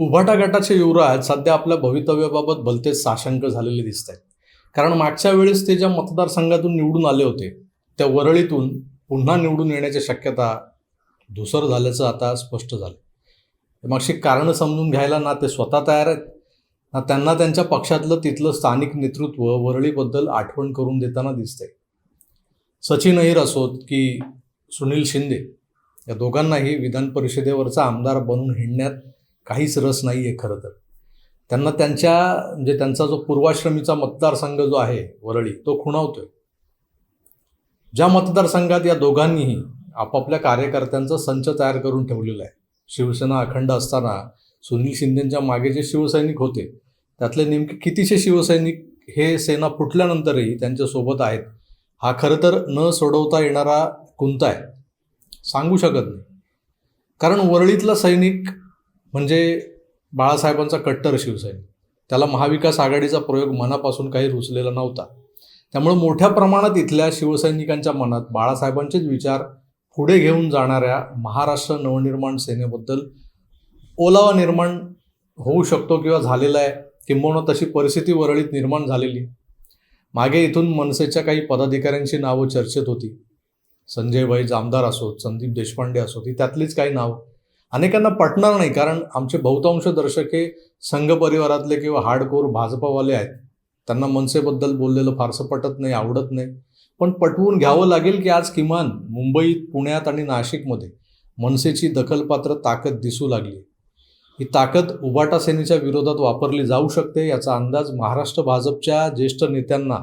उभाटा गटाचे युवराज सध्या आपल्या भवितव्याबाबत भलतेच साशंक झालेले दिसत आहेत कारण मागच्या वेळेस ते ज्या मतदारसंघातून निवडून आले होते त्या वरळीतून पुन्हा निवडून येण्याची शक्यता धुसर झाल्याचं आता स्पष्ट झालं. मागची कारणं समजून घ्यायला ना ते स्वतः तयार आहेत ना त्यांना त्यांच्या पक्षातलं तिथलं स्थानिक नेतृत्व वरळीबद्दल आठवण करून देताना दिसतंय. सचिन अहिर असोत की सुनील शिंदे या दोघांनाही विधान परिषदेवरचा आमदार बनून हिंडण्यात काहीच रस नाही आहे खरं तर. त्यांना त्यांच्या म्हणजे त्यांचा जो पूर्वाश्रमीचा मतदारसंघ जो आहे वरळी तो खुणावतोय. ज्या मतदारसंघात या दोघांनीही आपापल्या कार्यकर्त्यांचा संच तयार करून ठेवलेला आहे. शिवसेना अखंड असताना सुनील शिंदेंच्या मागे जे शिवसैनिक होते त्यातले नेमके कितीशे शिवसैनिक हे सेना फुटल्यानंतरही त्यांच्यासोबत आहेत हा खरं तर न सोडवता येणारा कुंता आहे. सांगू शकत नाही. कारण वरळीतला सैनिक म्हणजे बाळासाहेबांचा कट्टर शिवसैनिक त्याला महाविकास आघाडीचा प्रयोग मनापासून काही रुचलेला नव्हता. त्यामुळे मोठ्या प्रमाणात इथल्या शिवसैनिकांच्या मनात बाळासाहेबांचेच विचार पुढे घेऊन जाणाऱ्या महाराष्ट्र नवनिर्माण सेनेबद्दल ओलावा निर्माण होऊ शकतो किंवा झालेला आहे किंबहुना तशी परिस्थिती वरळीत निर्माण झालेली. मागे इथून मनसेच्या काही पदाधिकाऱ्यांची नावं चर्चेत होती. संजय भाई जामदार असोत संदीप देशपांडे असोत ही त्यातलीच काही नावं. अनेकांना पटणार नाही कारण आमचे बहुतांश दर्शक हे संघ परिवारातले किंवा हार्डकोर भाजपावाले आहेत. त्यांना मनसेबद्दल बोललेलं फारसं पटत नाही आवडत नाही. पण पटवून घ्यावं लागेल की आज किमान मुंबईत पुण्यात आणि नाशिकमध्ये मनसेची दखलपात्र ताकद दिसू लागली. ही ताकद उबाटा सेनेच्या विरोधात वापरली जाऊ शकते याचा अंदाज महाराष्ट्र भाजपच्या ज्येष्ठ नेत्यांना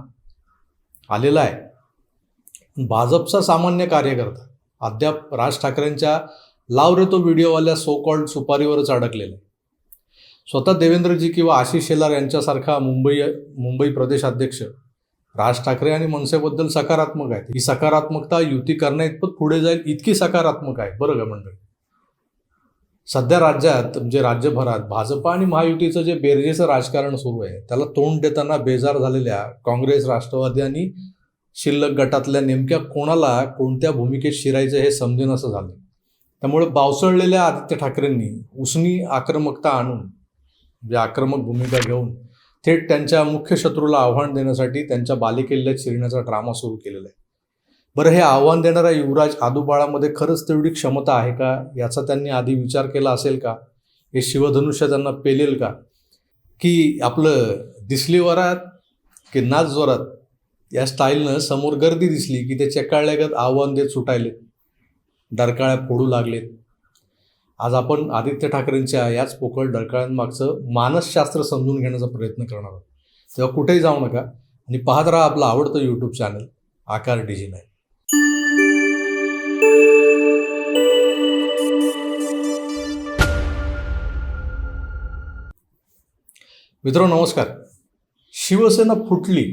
आलेला आहे. भाजपचा सामान्य कार्यकर्ता अद्याप राज ठाकरेंच्या लाव रे तो व्हिडिओवाल्या सो कॉल्ड सुपारीवरच अडकलेला. स्वतः देवेंद्रजी किंवा आशिष शेलार यांच्यासारखा मुंबई मुंबई प्रदेशाध्यक्ष राज ठाकरे आणि मनसेबद्दल सकारात्मक आहेत. ही सकारात्मकता युती करण्या इतपत पुढे जाईल इतकी सकारात्मक आहे. बरं का मंडळी? सध्या राज्यात म्हणजे राज्यभरात भाजपा आणि महायुतीचं जे बेरजेचं राजकारण सुरू आहे त्याला तोंड देताना बेजार झालेल्या काँग्रेस राष्ट्रवादी आणि शिल्लक गटातल्या नेमक्या कोणाला कोणत्या भूमिकेत शिरायचं हे समजेन असं झालं त्यामुळे बावसळलेल्या आदित्य ठाकरेंनी उसनी आक्रमकता आणून म्हणजे आक्रमक भूमिका घेऊन थेट त्यांच्या मुख्य शत्रूला आव्हान देण्यासाठी त्यांच्या बालेकिल्ल्यात शिरण्याचा ड्रामा सुरू केलेला आहे. बरं हे आव्हान देणारा युवराज आदुबाळामध्ये खरंच तेवढी क्षमता आहे का? याचा त्यांनी आधी विचार केला असेल का? हे शिवधनुष्य त्यांना पेलेल का? की आपलं दिसली वरात की नाच जोरात? या स्टाईलनं समोर गर्दी दिसली की ते चेकाळल्यागत आव्हान देत सुटायले. डरकाळ्या फोडू लागलेत. आज आपण आदित्य ठाकरेंच्या याच पोकळ डरकाळ्यांमागचं मानसशास्त्र समजून घेण्याचा प्रयत्न करणार आहोत. तेव्हा कुठेही जाऊ नका आणि पाहत राहा आपलं आवडतं यूट्यूब चॅनल आकार डिजी नाही मित्र नमस्कार. शिवसेना फुटली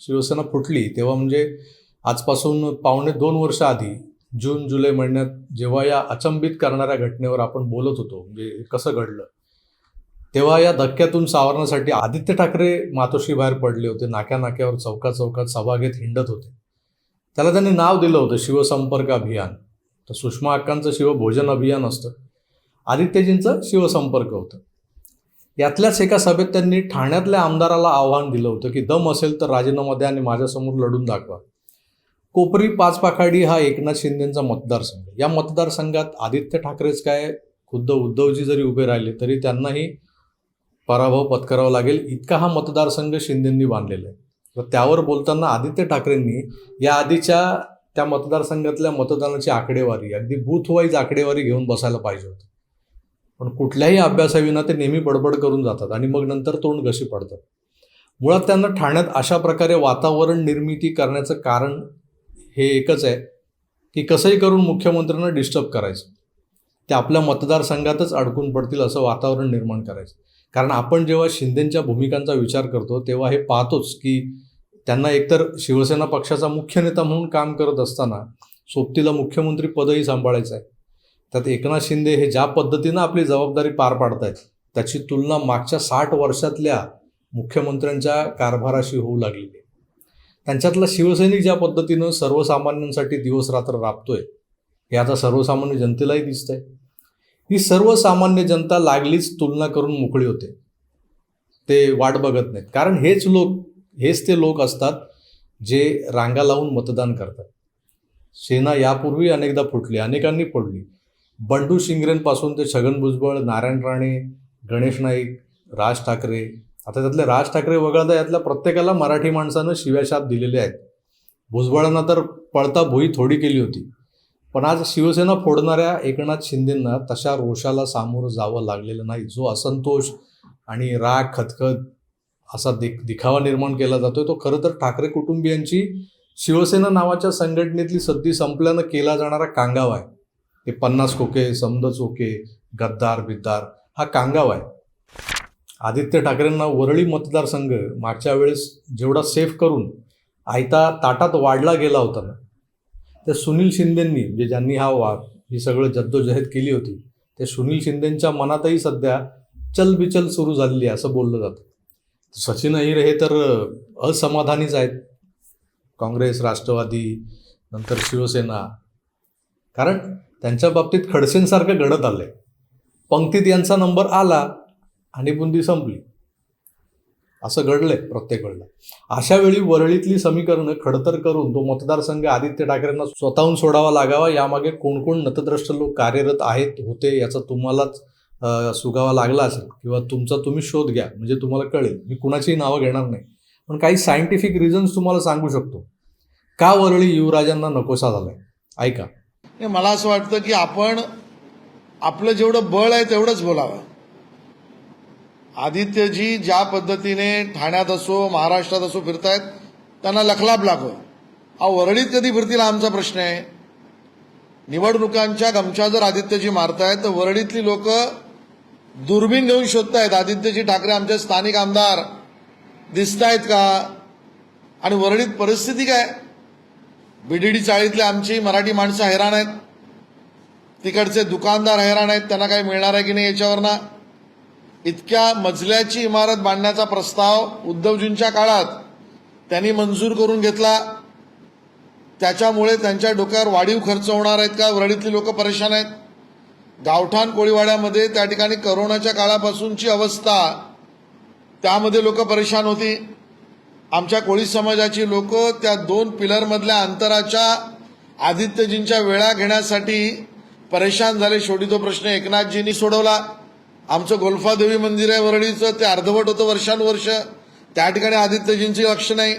शिवसेना फुटली तेव्हा म्हणजे आजपासून पावणे दोन वर्ष आधी जून जुलै महिन्यात जेव्हा या अचंबित करणाऱ्या घटनेवर आपण बोलत होतो म्हणजे कसं घडलं तेव्हा या धक्क्यातून सावरण्यासाठी आदित्य ठाकरे मातोश्री बाहेर पडले होते नाक्या नाक्यावर चौका चौकात सभा घेत हिंडत होते. त्याला त्यांनी नाव दिलं होतं शिवसंपर्क अभियान. तर सुषमा अक्कांचं शिवभोजन अभियान असतं. आदित्यजींचं शिवसंपर्क होतं. यातल्याच एका सभेत त्यांनी ठाण्यातल्या आमदाराला आव्हान दिलं होतं की दम असेल तर राजीनामा द्या आणि माझ्यासमोर लढून दाखवा. कोपरी पाचपाखाडी हा एकनाथ शिंदेचा मतदारसंघ. या मतदारसंघात आदित्य ठाकरेच काय? खुद्द उद्धवजी जरी उभे राहिले तरी त्यांनाही पराभव पत्करावा लागेल. इतका हा मतदारसंघ शिंदेंनी बांधलेला आहे. तर त्यावर बोलताना आदित्य ठाकरेंनी या आधीच्या त्या मतदारसंघातल्या मतदानाची आकडेवारी अगदी बूथवाईज आकडेवारी घेऊन बसायला पाहिजे होती. पण कुठल्याही अभ्यासाविना ते नेहमी बडबड करून जातात आणि मग नंतर तोंड घशी पडतात. मुळात त्यांना ठाण्यात अशा प्रकारे वातावरण निर्मिती करण्याचं कारण हे एकच आहे की कसंही करून मुख्यमंत्र्यांना डिस्टर्ब करायचं. ते आपल्या मतदारसंघातच अडकून पडतील असं वातावरण निर्माण करायचं. कारण आपण जेव्हा शिंदेंच्या भूमिकांचा विचार करतो तेव्हा हे पाहतोच की त्यांना एकतर शिवसेना पक्षाचा मुख्य नेता म्हणून काम करत असताना सोबतीला मुख्यमंत्री पदही सांभाळायचं आहे. त्यात एकनाथ शिंदे हे ज्या पद्धतीनं आपली जबाबदारी पार पाडतायत त्याची तुलना मागच्या साठ वर्षातल्या मुख्यमंत्र्यांच्या कारभाराशी होऊ लागलेली आहे. त्यांच्यातला शिवसैनिक ज्या पद्धतीनं सर्वसामान्यांसाठी दिवस रात्र राबतोय हे आता सर्वसामान्य जनतेलाही दिसतंय. ही सर्वसामान्य जनता लागलीच तुलना करून मोकळी होते. ते वाट बघत नाहीत. कारण हेच लोक हेच ते लोक असतात जे रांगा लावून मतदान करतात. सेना यापूर्वी अनेकदा फुटली अनेकांनी पडली बंडू शिंगरेंपासून ते छगन भुजबळ नारायण राणे गणेश नाईक राज ठाकरे आता त्यातले राज ठाकरे वगळता यातल्या प्रत्येकाला मराठी माणसानं शिव्याशाप दिलेले आहेत. भुजबळांना तर पळता भुई थोडी केली होती. पण आज शिवसेना फोडणाऱ्या एकनाथ शिंदेंना तशा रोषाला सामोरं जावं लागलेलं नाही. जो असंतोष आणि राग खतखत असा दिख दिखावा निर्माण केला जातोय तो खरं तर ठाकरे कुटुंबियांची शिवसेना नावाच्या संघटनेतली सद्दी संपल्यानं केला जाणारा कांगाव आहे. ते पन्नास खोके समद चोके गद्दार बिद्दार हा कांगाव आहे. आदित्य ठाकरेंना वरळी मतदारसंघ मागच्या वेळेस जेवढा सेफ करून आयता ताटात वाढला गेला होता ना त्या सुनील शिंदेंनी म्हणजे ज्यांनी हा वा ही सगळं जद्दोजहद केली होती ते सुनील शिंदेंच्या मनातही सध्या चलबिचल सुरू झालेली आहे असं बोललं जातं. सचिन अहिर हे तर असमाधानीच आहेत. काँग्रेस राष्ट्रवादी नंतर शिवसेना. कारण त्यांच्या बाबतीत खडसेंसारखं घडत आलं आहे पंक्तीत यांचा नंबर आला आणि बुंदी संपली. असं घडलंय प्रत्येक वेळेला अशा वेळी वरळीतली समीकरणं खडतर करून तो मतदारसंघ आदित्य ठाकरेंना स्वतःहून सोडावा लागावा यामागे कोण कोण नतद्रष्ट लोक कार्यरत आहेत होते याचा तुम्हालाच सुगावा लागला असेल किंवा तुमचा तुम्ही शोध घ्या म्हणजे तुम्हाला कळेल. मी कुणाचीही नावं घेणार नाही. पण काही सायंटिफिक रिझन्स तुम्हाला सांगू शकतो. का वरळी युवराजांना नकोसा झालाय? ऐका. मला असं वाटतं की आपण आपलं जेवढं बळ आहे तेवढंच बोलावं. आदित्यजी ज्या पद्धतीने ठाण्यात असो महाराष्ट्रात असो फिरतायत त्यांना लखलाप लागो हा वरळीत कधी फिरतील आमचा प्रश्न आहे. निवडणुकांच्या गमछा जर आदित्यजी मारतायत तर वरळीतली लोक दुर्बीण घेऊन शोधतायत. आदित्यजी ठाकरे आमचे स्थानिक आमदार दिसतायत का? आणि वरळीत परिस्थिती काय? बीडीडी चाळीतले आमची मराठी माणसं हैराण आहेत. तिकडचे दुकानदार हैराण आहेत. त्यांना काही मिळणार आहे की नाही याच्यावर ना इतक्या मजल्याची इमारत बांधण्याचा प्रस्ताव उद्धवजींच्या काळात त्यांनी मंजूर करून घेतला. त्याच्यामुळे त्यांच्या डोक्यावर वाढीव खर्च होणार आहेत का? वरळीतली लोक परेशान आहेत. गावठाण कोळीवाड्यामध्ये त्या ठिकाणी करोनाच्या काळापासूनची अवस्था त्यामध्ये लोक परेशान होती. आमच्या कोळी समाजाची लोक त्या दोन पिलरमधल्या अंतराच्या आदित्यजींच्या वेळा घेण्यासाठी परेशान झाले. शेवटी तो प्रश्न एकनाथजींनी सोडवला. आमचं गोल्फादेवी मंदिर आहे वरळीचं ते अर्धवट होतं वर्षानुवर्ष. त्या ठिकाणी आदित्यजींची लक्ष नाही.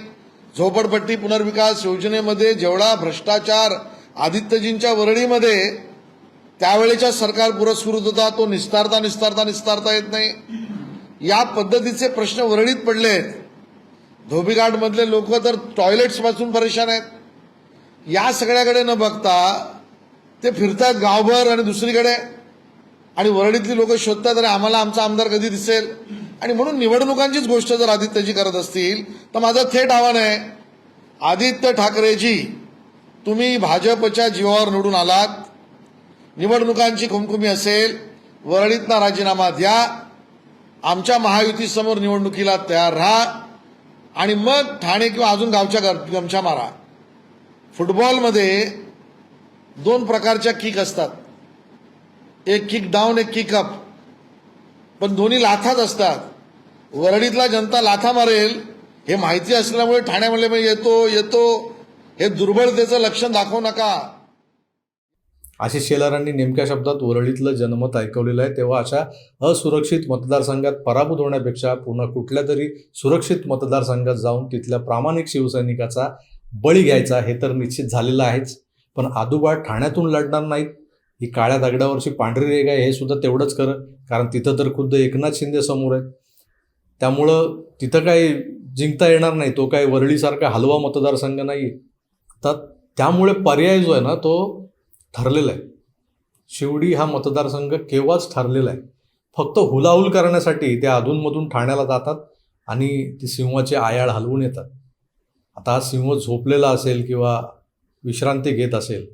झोपडपट्टी पुनर्विकास योजनेमध्ये जेवढा भ्रष्टाचार आदित्यजींच्या वरळीमध्ये त्यावेळेच्या सरकार पुरस्कृत होता तो निस्तारता निस्तारता निस्तारता येत नाही. या पद्धतीचे प्रश्न वरळीत पडले आहेत धोबीघाटमधले लोक तर टॉयलेट्सपासून परेशान आहेत. या सगळ्याकडे न बघता ते फिरतात गावभर आणि दुसरीकडे. आणि वरळीतली लोक शोधतात अरे आम्हाला आमचा आमदार कधी दिसेल? आणि म्हणून निवडणुकांचीच गोष्ट जर आदित्यजी करत असतील तर माझं थेट आव्हान आहे आदित्य ठाकरेजी तुम्ही भाजपच्या जीवावर निवडून आलात. निवडणुकांची खुमखुमी असेल वरळीतना राजीनामा द्या. आमच्या महायुतीसमोर निवडणुकीला तयार राहा. आणि मग ठाणे किंवा अजून गावच्या गर- गमछा मारा. फुटबॉलमध्ये दोन प्रकारच्या किक असतात. एक किक डाऊन एक किक अप पण दोन्ही लाथाच असतात. वरळीतला जनता लाथा मारेल हे माहिती असल्यामुळे ठाण्यामध्ये मी येतो येतो. हे दुर्बलतेचं लक्षण दाखवू नका. आशिष शेलारांनी नेमक्या शब्दात वरळीतलं जनमत ऐकवलेलं आहे. तेव्हा अशा असुरक्षित मतदारसंघात पराभूत होण्यापेक्षा पुन्हा कुठल्या तरी सुरक्षित मतदारसंघात जाऊन तिथल्या प्रामाणिक शिवसैनिकाचा बळी घ्यायचा हे तर निश्चित झालेलं आहेच. पण आदुबा ठाण्यातून लढणार नाहीत ही काळ्या दगडावरची पांढरी रेग आहे हे सुद्धा तेवढंच खरं. कारण तिथं तर खुद्द एकनाथ शिंदे समोर आहेत. त्यामुळं तिथं काही जिंकता येणार नाही. तो काही वरळीसारखा हलवा मतदारसंघ नाही तर त्यामुळे पर्याय जो आहे ना तो ठरलेला आहे. शिवडी हा मतदारसंघ केव्हाच ठरलेला आहे. फक्त हुलाहुल करण्यासाठी ते अधूनमधून ठाण्याला जातात आणि ती सिंहाची आयाळ हलवून येतात. आता हा सिंह झोपलेला असेल किंवा विश्रांती घेत असेल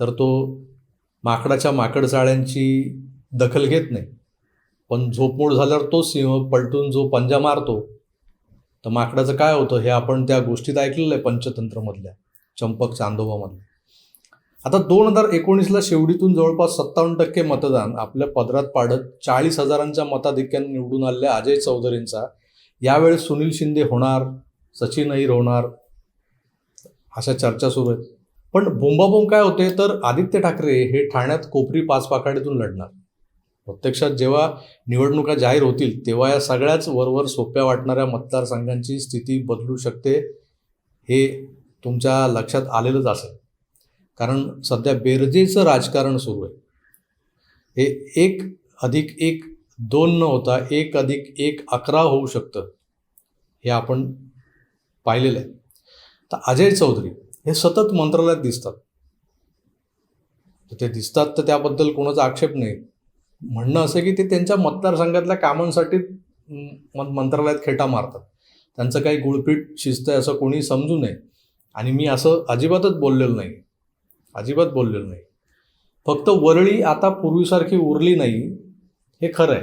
तर तो माकडाच्या माकडचाळ्यांची दखल घेत नाही. पण झोपमोड झाल्यावर तो सिंह पलटून जो पंजा मारतो तर माकडाचं काय होतं हे आपण त्या गोष्टीत ऐकलेलं आहे पंचतंत्रमधल्या चंपक चांदोबामधल्या. आता दोन हजार एकोणीसला शेवडीतून जवळपास सत्तावन्न टक्के मतदान आपल्या पदरात पाडत चाळीस हजारांच्या मताधिक्याने निवडून आलेल्या अजय चौधरींचा यावेळेस सुनील शिंदे होणार सचिन अहिर होणार अशा चर्चा सुरू आहेत. पण बोंबाबोंब काय होते तर आदित्य ठाकरे हे ठाण्यात कोपरी पाचपाखाडीतून लढणार. प्रत्यक्षात जेव्हा निवडणुका जाहीर होतील तेव्हा या सगळ्याच वरवर सोप्या वाटणाऱ्या मतदारसंघांची स्थिती बदलू शकते हे तुमच्या लक्षात आलेलंच असेल. कारण सध्या बेरजेचं राजकारण सुरू आहे. हे एक अधिक एक दोन न होता एक अधिक एक अकरा होऊ शकतं हे आपण पाहिलेलं आहे. तर अजय चौधरी हे सतत मंत्रालयात दिसतात. तर ते दिसतात तर त्याबद्दल कोणाचा आक्षेप नाही. म्हणणं असं की ते त्यांच्या मतदारसंघातल्या कामांसाठी मंत्रालयात खेटा मारतात. त्यांचं काही गुळपीठ शिस्त आहे असं कोणी समजू नये. आणि मी असं अजिबातच बोललेलं नाही. अजिबात बोललेलं नाही. फक्त वरळी आता पूर्वीसारखी उरली नाही हे खरं आहे.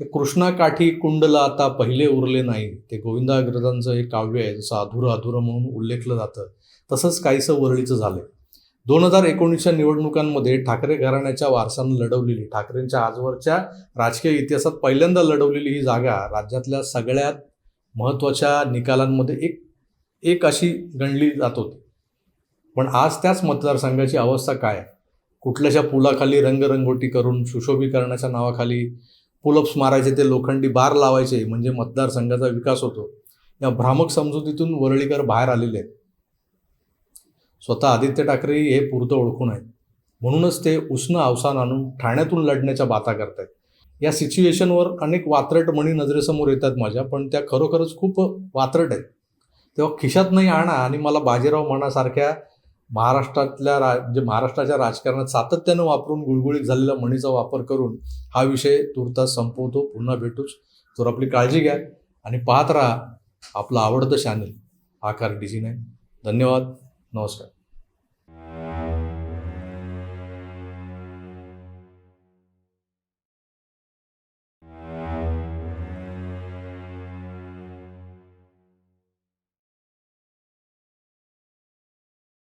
ते कृष्णा काठी कुंडला आता पहिले उरले नाही. ते गोविंदाग्रजांचं एक काव्य आहे जसं अधुरं अधुरं म्हणून उल्लेखलं जातं. तसंच काहीसं वरळीचं झालंय. दोन हजार एकोणीसच्या निवडणुकांमध्ये ठाकरे घराण्याच्या वारसानं लढवलेली ठाकरेंच्या आजवरच्या राजकीय इतिहासात पहिल्यांदा लढवलेली ही जागा राज्यातल्या सगळ्यात महत्त्वाच्या निकालांमध्ये एक एक अशी गणली जात होती. पण आज त्याच मतदारसंघाची अवस्था काय आहे? कुठल्याशा पुलाखाली रंगरंगोटी करून सुशोभीकरणाच्या नावाखाली पुलप्स मारायचे ते लोखंडी बार लावायचे म्हणजे मतदारसंघाचा विकास होतो. या भ्रामक समजुतीतून वरळीकर बाहेर आलेले आहेत. स्वतः आदित्य ठाकरे हे पुरतं ओळखून आहेत. म्हणूनच ते उष्ण अवसान आणून ठाण्यातून लढण्याच्या बाता करतायत. या सिच्युएशनवर अनेक वात्रट म्हणी नजरेसमोर येतात माझ्या पण त्या खरोखरच खूप वात्रट आहेत. तेव्हा खिशात नाही आणा आणि मला बाजीराव म्हणासारख्या महाराष्ट्रातल्या रा म्हणजे महाराष्ट्राच्या राजकारणात सातत्यानं वापरून गुळगुळीत झालेल्या म्हणीचा वापर करून हा विषय तुर्तास संपवतो. पुन्हा भेटूच. तर आपली काळजी घ्या आणि पाहत राहा आपलं आवडतं चॅनल आकार डिझी नाही धन्यवाद. नमस्कार.